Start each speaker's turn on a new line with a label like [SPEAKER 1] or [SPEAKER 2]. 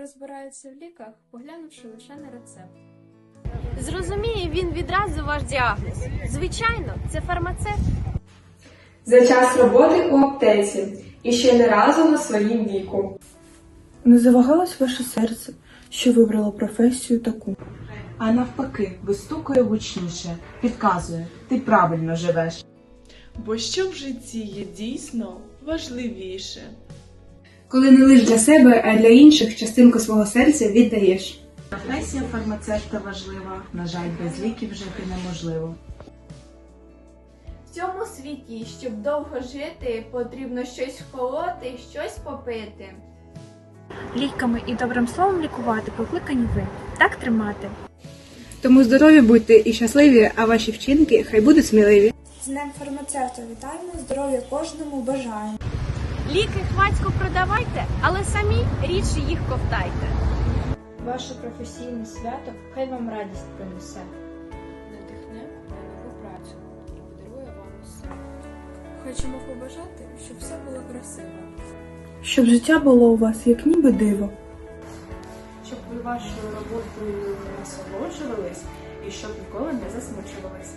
[SPEAKER 1] розбирається в ліках, поглянувши лише на рецепт.
[SPEAKER 2] Зрозуміє він відразу ваш діагноз. Звичайно, це фармацевт.
[SPEAKER 3] За час роботи у аптеці і ще не разу на своїм віку.
[SPEAKER 4] Не завагалось ваше серце, що вибрало професію таку.
[SPEAKER 5] А навпаки, вистукує гучніше, підказує, ти правильно живеш.
[SPEAKER 6] Бо що в житті є дійсно важливіше?
[SPEAKER 7] Коли не лише для себе, а й для інших частинку свого серця віддаєш.
[SPEAKER 5] Професія фармацевта важлива, на жаль, без ліків жити неможливо.
[SPEAKER 8] В цьому світі, щоб довго жити, потрібно щось вколоти, щось попити.
[SPEAKER 9] Ліками і добрим словом лікувати покликані ви. Так тримати.
[SPEAKER 7] Тому здорові будьте і щасливі, а ваші вчинки хай будуть сміливі.
[SPEAKER 10] З Днем фармацевта вітаємо, здоров'я кожному бажаємо.
[SPEAKER 2] Ліки хвацько продавайте, але самі рідше їх ковтайте.
[SPEAKER 1] Ваше професійне свято хай вам радість принесе.
[SPEAKER 11] надихне на нову працю і подарує вам усе.
[SPEAKER 12] Хочемо побажати, щоб все було красиво.
[SPEAKER 4] Щоб життя було у вас як ніби диво.
[SPEAKER 3] Щоб ви вашою роботою насолоджувались і щоб ніколи не засмучувались.